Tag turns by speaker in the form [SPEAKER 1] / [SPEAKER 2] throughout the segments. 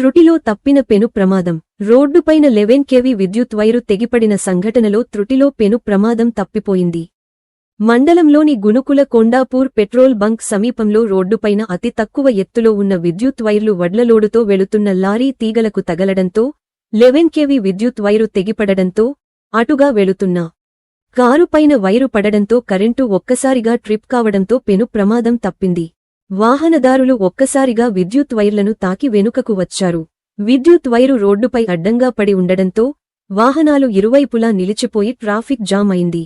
[SPEAKER 1] త్రుటిలో తప్పిన పెను ప్రమాదం. రోడ్డుపైన లెవెన్ కేవీ విద్యుత్ వైరు తెగిపడిన సంఘటనలో త్రుటిలో పెను ప్రమాదం తప్పిపోయింది. మండలంలోని గునుకుల కొండాపూర్ పెట్రోల్ బంక్ సమీపంలో రోడ్డుపైన అతి తక్కువ ఎత్తులో ఉన్న విద్యుత్ వైర్లు వడ్లలోడుతో వెళుతున్న లారీ తీగలకు తగలడంతో లెవెన్ కేవీ విద్యుత్ వైరు తెగిపడడంతో అటుగా వెళుతున్న కారుపైన వైరు పడడంతో కరెంటు ఒక్కసారిగా ట్రిప్ కావడంతో పెను ప్రమాదం తప్పింది. వాహనదారులు ఒక్కసారిగా విద్యుత్ వైర్లను తాకి వెనుకకు వచ్చారు. విద్యుత్ వైరు రోడ్డుపై అడ్డంగా పడి ఉండడంతో వాహనాలు ఇరువైపులా నిలిచిపోయి ట్రాఫిక్ జామ్ అయింది.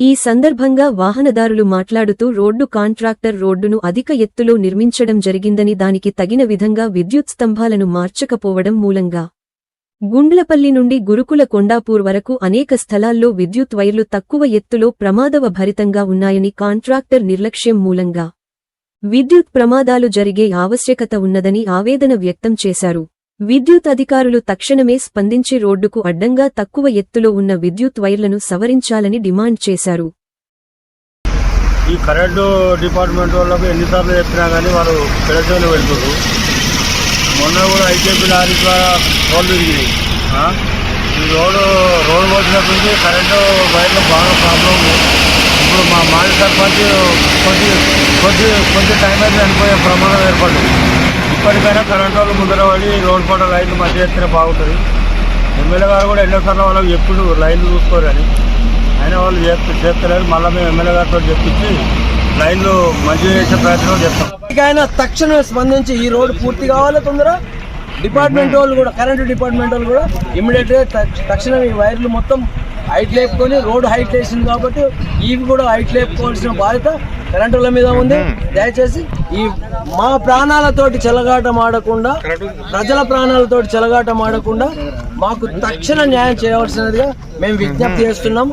[SPEAKER 1] ఈ సందర్భంగా వాహనదారులు మాట్లాడుతూ రోడ్డు కాంట్రాక్టర్ రోడ్డును అధిక ఎత్తులో నిర్మించడం జరిగిందని దానికి తగిన విధంగా విద్యుత్ స్తంభాలను మార్చకపోవడం మూలంగా గుండ్లపల్లి నుండి గురుకుల కొండాపూర్ వరకు అనేక స్థలాల్లో విద్యుత్ వైర్లు తక్కువ ఎత్తులో ప్రమాదవ భరితంగా ఉన్నాయని కాంట్రాక్టర్ నిర్లక్ష్యం మూలంగా విద్యుత్ ప్రమాదాలు జరిగే ఆవశ్యకత ఉన్నదని ఆవేదన వ్యక్తం చేశారు. విద్యుత్ అధికారులు తక్షణమే స్పందించి రోడ్డుకు అడ్డంగా తక్కువ ఎత్తులో ఉన్న విద్యుత్ వైర్లను సవరించాలని డిమాండ్ చేశారు.
[SPEAKER 2] ఈ కరెంటు డిపార్ట్మెంట్ వాళ్ళకు ఎన్నిసార్లు చెప్పినా కానీ వారు పిడచోని వెళ్తున్నారు మొన్న కూడా ఐకేపీ లారీ ద్వారా రోడ్లు తిరిగినాయి ఈ రోడ్డు రోడ్డు వచ్చినప్పటి కరెంటు వైర్లు బాగా ప్రాబ్లం ఉంది. ఇప్పుడు మా మాజీ సర్పంచ్ కొద్ది కొద్ది కొద్ది టైం అయితే చనిపోయే ప్రమాదం ఏర్పడింది. ఇప్పటికైనా కరెంటు వాళ్ళు ముద్రపడి పడి రోడ్ పూట లైన్లు మధ్య ఎత్తిన బాగుంటుంది. ఎమ్మెల్యే గారు కూడా ఎన్నోసార్లు వాళ్ళకి ఎప్పుడు లైన్లు చూసుకోరని అయినా వాళ్ళు చేస్తూ చేస్తలేరు. మళ్ళీ మేము ఎమ్మెల్యే గారితో చెప్పించి లైన్లు మంచిగా చేసే ప్రయత్నం చేస్తాం.
[SPEAKER 3] ఇకైనా తక్షణమే స్పందించి ఈ రోడ్డు పూర్తి కావాలి తొందర? డిపార్ట్మెంట్ వాళ్ళు కూడా కరెంటు డిపార్ట్మెంట్ వాళ్ళు కూడా ఇమ్మీడియట్గా తక్ష- తక్షణం ఈ వైర్లు మొత్తం హైట్ లేపుకొని రోడ్డు హైట్ వేసింది కాబట్టి ఇవి కూడా హైట్ లేపుకోవాల్సిన బాధ్యత కరెంటు వాళ్ళ మీద ఉంది. దయచేసి ఈ మా ప్రాణాలతోటి చెలగాటం ఆడకుండా ప్రజల ప్రాణాలతోటి చెలగాటం ఆడకుండా మాకు తక్షణ న్యాయం చేయవలసినదిగా మేము విజ్ఞప్తి చేస్తున్నాం.